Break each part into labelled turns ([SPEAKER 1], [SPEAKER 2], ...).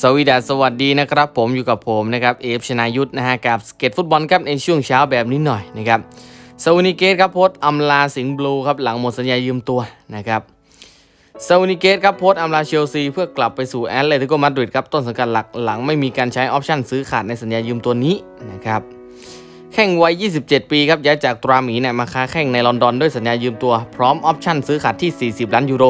[SPEAKER 1] สวีดัสสวัสดีนะครับ ผมอยู่กับผมนะครับเอฟชนายุทธนะฮะกับสเก็ตฟุตบอลครับในช่วงเช้าแบบนี้หน่อยนะครับซาวนิเกตครับโพสต์อำลาสิงห์บลูครับหลังหมดสัญญายืมตัวนะครับซาวนิเกตครับโพสต์อำลาเชลซีเพื่อกลับไปสู่แอตเลติโกมาดริดครับต้นสังกัดหลักหลังไม่มีการใช้ออปชั่นซื้อขาดในสัญญายืมตัวนี้นะครับแข่งวัย 27 ปีครับย้ายจากตราหมีเนี่ยมาค้าแข่งในลอนดอนด้วยสัญญายืมตัวพร้อมออปชั่นซื้อขาดที่ 40 ล้านยูโร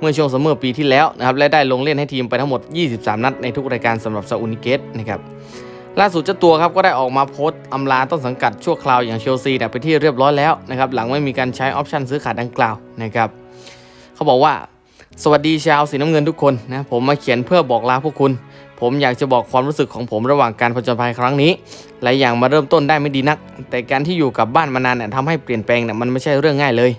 [SPEAKER 1] เมื่อช่วงซัมเมอร์ปีที่แล้วนะครับและได้ลงเล่นให้ทีมไปทั้งหมด 23 นัดในทุกรายการสำหรับซาอุนิเกตนะครับล่าสุดเจ้าตัวครับก็ได้ออกมาโพสต์อำลาต้นสังกัดชั่วคราวอย่างเชลซีเนี่ยไปที่เรียบร้อยแล้วนะครับหลังไม่มีการใช้ออปชันซื้อขาดดังกล่าวนะครับเขาบอกว่าสวัสดีชาวสีน้ำเงินทุกคนนะผมมาเขียนเพื่อบอกลาพวกคุณ ผมอยากจะบอกความรู้สึกของผมระหว่างการผจญภัยครั้งนี้หลายอย่างมาเริ่มต้นได้ไม่ดีนัก แต่การที่อยู่กับบ้านมานานเนี่ยทำให้เปลี่ยนแปลงเนี่ยมันไม่ใช่เรื่องง่ายเลย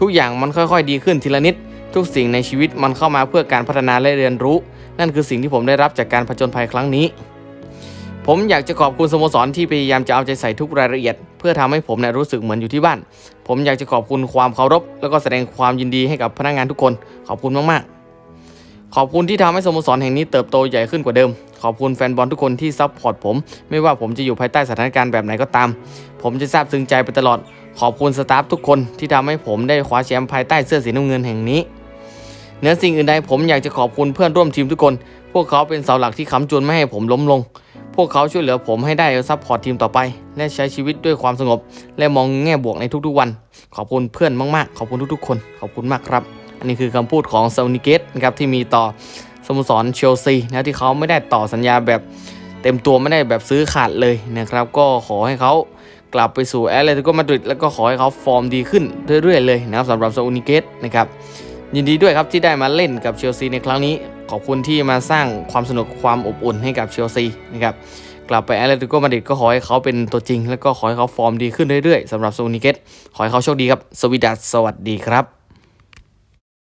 [SPEAKER 1] ทุกอย่างมันค่อยๆ ดีขึ้นทีละนิด ทุกสิ่งในชีวิตมันเข้ามาเพื่อการพัฒนาและเรียนรู้ นั่นคือสิ่งที่ผมได้รับจากการผจญภัยครั้งนี้ ผมอยากจะขอบคุณสโมสรที่พยายามจะเอาใจใส่ทุกรายละเอียด เพื่อทำให้ผมเนี่ยรู้สึกเหมือนอยู่ที่บ้าน ผมอยากจะขอบคุณความเคารพ แล้วก็แสดงความยินดีให้กับพนักงานทุกคน ขอบคุณมากๆ ขอบคุณที่ทำให้สโมสรแห่งนี้เติบโตใหญ่ขึ้นกว่าเดิม ขอบคุณแฟนบอลทุกคนที่ซัพพอร์ตผม ไม่ว่าผมจะอยู่ภายใต้สถานการณ์แบบไหนก็ตาม ผมจะซาบซึ้งใจไปตลอดขอบคุณสตาฟทุกคนที่ทำให้ผมได้คว้าแชมป์ภายใต้เสื้อสีน้ำเงินแห่งนี้ เหนือสิ่งอื่นใดผมอยากจะขอบคุณเพื่อนร่วมทีมทุกคน พวกเขาเป็นเสาหลักที่ค้ำจุนไม่ให้ผมล้มลง พวกเขาช่วยเหลือผมให้ได้ซัพพอร์ตทีมต่อไป และใช้ชีวิตด้วยความสงบ และมองแง่บวกในทุกๆวัน ขอบคุณเพื่อนมากๆ ขอบคุณทุกๆ คน ขอบคุณมากครับ อันนี้คือคำพูดของซานิเกตนะครับที่มีต่อสโมสรเชลซีนะที่เขาไม่ได้ต่อสัญญาแบบเต็มตัวไม่ได้แบบซื้อขาดเลยนะครับ ก็ขอให้เขากลับไปสู่แอตเลติโกมาดริดแล้วก็ขอให้เขาฟอร์มดีขึ้นเรื่อยๆเลยนะครับสำหรับซานิเกตนะครับ ยินดีด้วยครับที่ได้มาเล่นกับเชลซีในครั้งนี้ ขอบคุณที่มาสร้างความสนุกความอบอุ่นให้กับเชลซีนะครับกลับไปแอตเลติโกมาดริดก็ขอให้เขาเป็นตัวจริง แล้วก็ขอให้เขาฟอร์มดีขึ้นเรื่อยๆสำหรับโซนิเกตขอให้เขาโชคดีครับ สวีดัสสวัสดีครับ